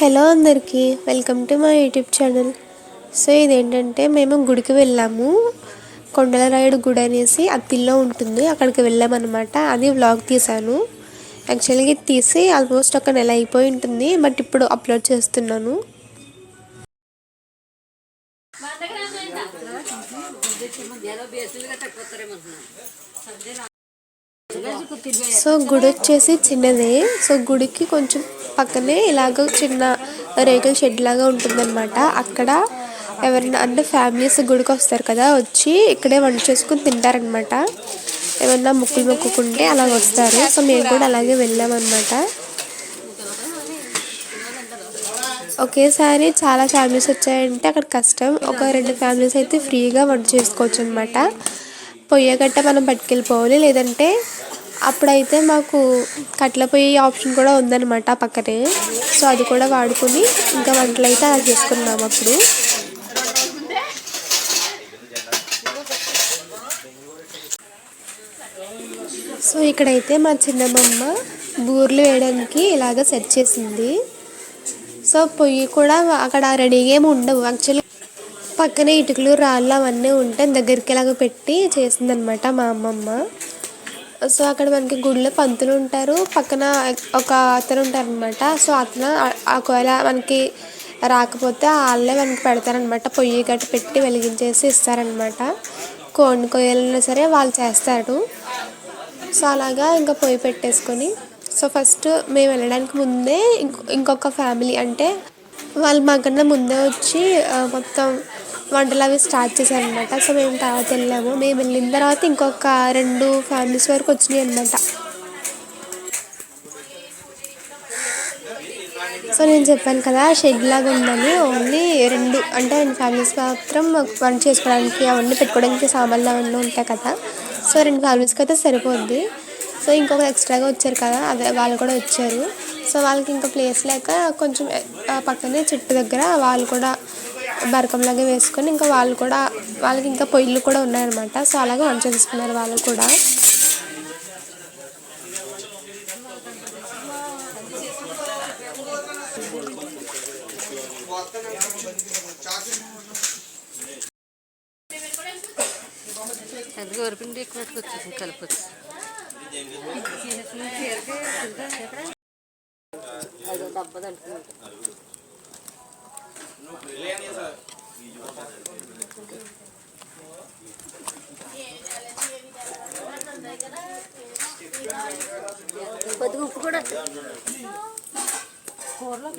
Hello అందరికీ welcome to my YouTube channel. So ఇదేంటంటే మేము గుడికి వెళ్ళాము. కొండల రాయుడు గుడి అనేసి అత్తిల్లో ఉంటుంది. అక్కడికి వెళ్ళామన్నమాట. అది వ్లాగ్ తీశాను. యాక్చువల్గా ఇది తీసి ఆల్మోస్ట్ ఒక నెల అయిపోయి ఉంటుంది. బట్ ఇప్పుడు అప్లోడ్ చేస్తున్నాను. సో గుడి వచ్చేసి చిన్నదే. సో గుడికి కొంచెం పక్కనే ఇలాగ చిన్న రేకుల షెడ్ లాగా ఉంటుందన్నమాట. అక్కడ ఎవరైనా అంటే ఫ్యామిలీస్ గుడికి వస్తారు కదా వచ్చి ఇక్కడే వంట చేసుకుని తింటారనమాట ఏమన్నా ముక్కులు మొక్కుకుంటే అలా వస్తారు. సో మేము కూడా అలాగే వెళ్ళామన్నమాట. ఒకేసారి చాలా ఫ్యామిలీస్ వచ్చాయంటే అక్కడ కష్టం. ఒక రెండు ఫ్యామిలీస్ అయితే ఫ్రీగా వంట చేసుకోవచ్చు అనమాట పొయ్యి గట్ట మనం పట్టుకెళ్ళిపోవాలి. లేదంటే అప్పుడైతే మాకు కట్ల పొయ్యి ఆప్షన్ కూడా ఉందన్నమాట పక్కనే. సో అది కూడా వాడుకొని ఇంకా వంటలు అయితే అలా చేసుకున్నాము అప్పుడు. సో ఇక్కడైతే మా చిన్నమ్మమ్మ బూర్లు వేయడానికి ఇలాగ సెట్ చేసింది. సో పొయ్యి కూడా అక్కడ రెడీగా ఏమి ఉండవు. యాక్చువల్లీ పక్కనే ఇటుకలు రాళ్ళు అవన్నీ ఉంటే దగ్గరికి ఇలాగ పెట్టి చేసిందనమాట మా అమ్మమ్మ. సో అక్కడ మనకి గుడిలో పంతులు ఉంటారు. పక్కన ఒక అతను ఉంటారనమాట సో అతను ఒకవేళ మనకి రాకపోతే వాళ్ళే మనకి పెడతారనమాట పొయ్యి గట్టి పెట్టి వెలిగించేసి ఇస్తారనమాట కోడిని కొయ్యాలన్నా సరే వాళ్ళు చేస్తారు. సో అలాగా ఇంకా పొయ్యి పెట్టేసుకొని. సో ఫస్ట్ మేము వెళ్ళడానికి ముందే ఇంకొక ఫ్యామిలీ అంటే వాళ్ళు మాకన్నా ముందే వచ్చి మొత్తం వంటలు అవి స్టార్ట్ చేశారనమాట. సో మేము తర్వాత వెళ్ళాము. మేము వెళ్ళిన తర్వాత ఇంకొక రెండు ఫ్యామిలీస్ వరకు వచ్చినాయి అనమాట సో నేను చెప్పాను కదా షెడ్ లాగా ఉందని ఓన్లీ రెండు అంటే రెండు ఫ్యామిలీస్ మాత్రం వంట చేసుకోవడానికి అవన్నీ పెట్టుకోవడానికి సామాన్లు అవన్నీ ఉంటాయి కదా. సో రెండు ఫ్యామిలీస్కి అయితే సరిపోద్ది. సో ఇంకొక ఎక్స్ట్రాగా వచ్చారు కదా అదే వాళ్ళు కూడా వచ్చారు. సో వాళ్ళకి ఇంకా ప్లేస్ లేక కొంచెం పక్కనే చెట్టు దగ్గర వాళ్ళు కూడా బరకంలాగా వేసుకొని ఇంకా వాళ్ళు కూడా వాళ్ళకి ఇంకా పొయ్యిలు కూడా ఉన్నాయన్నమాట. సో అలాగే వంట చేసుకున్నారు వాళ్ళు కూడా. అది గోరుపిండి ఎక్కువ కలపచ్చు అది కొద్దిగా ఉప్పు కూడా కూరలో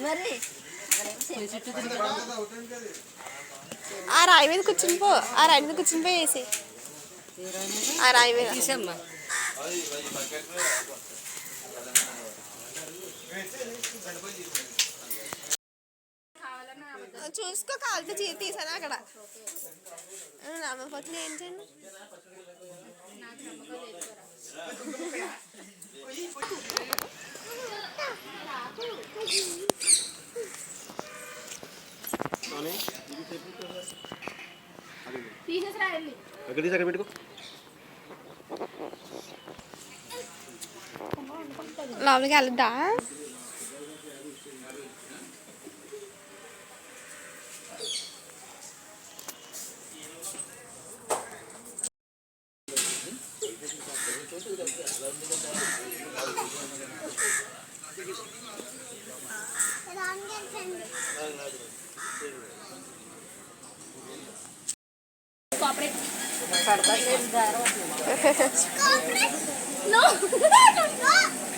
మరి. ఆ రాయి మీద కూర్చుని పో. ఆ రాయి మీద కూర్చుని పోయి వేసి ఆ రాయి మీద. తీసమ్మా. చూసుకో కాలుతో చీ తీసాను అక్కడ. నమ్మకపోతే ఏం చేయండి ఎక్కడ తీసి అక్కడ పెట్టుకో. లోపలికి వెళ్దా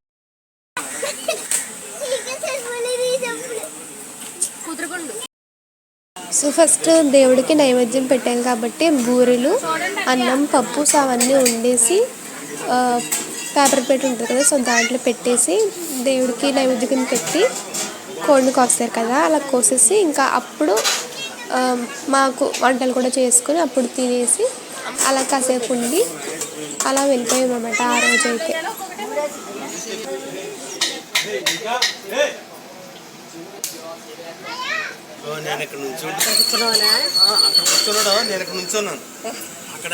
సో ఫస్ట్ దేవుడికి నైవేద్యం పెట్టాం కాబట్టి బూరెలు అన్నం పప్పు అవన్నీ వండేసి పేపర్ పెట్టి ఉంటుంది కదా సో దాంట్లో పెట్టేసి దేవుడికి నైవేద్యం పెట్టి కోడిని కోస్తారు కదా అలా కోసేసి ఇంకా అప్పుడు మాకు వంటలు కూడా చేసుకొని అప్పుడు తినేసి అలా కాసేపు ఉండి అలా వెళ్ళిపోయామన్నమాట ఆ రోజు అయితే Hey! నేను ఇక్కడ నుంచి అక్కడ కూర్చున్నాడు. నేను ఇక్కడ నుంచున్నాను అక్కడ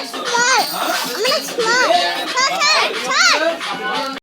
Kaçma. Kaçar. Kaç.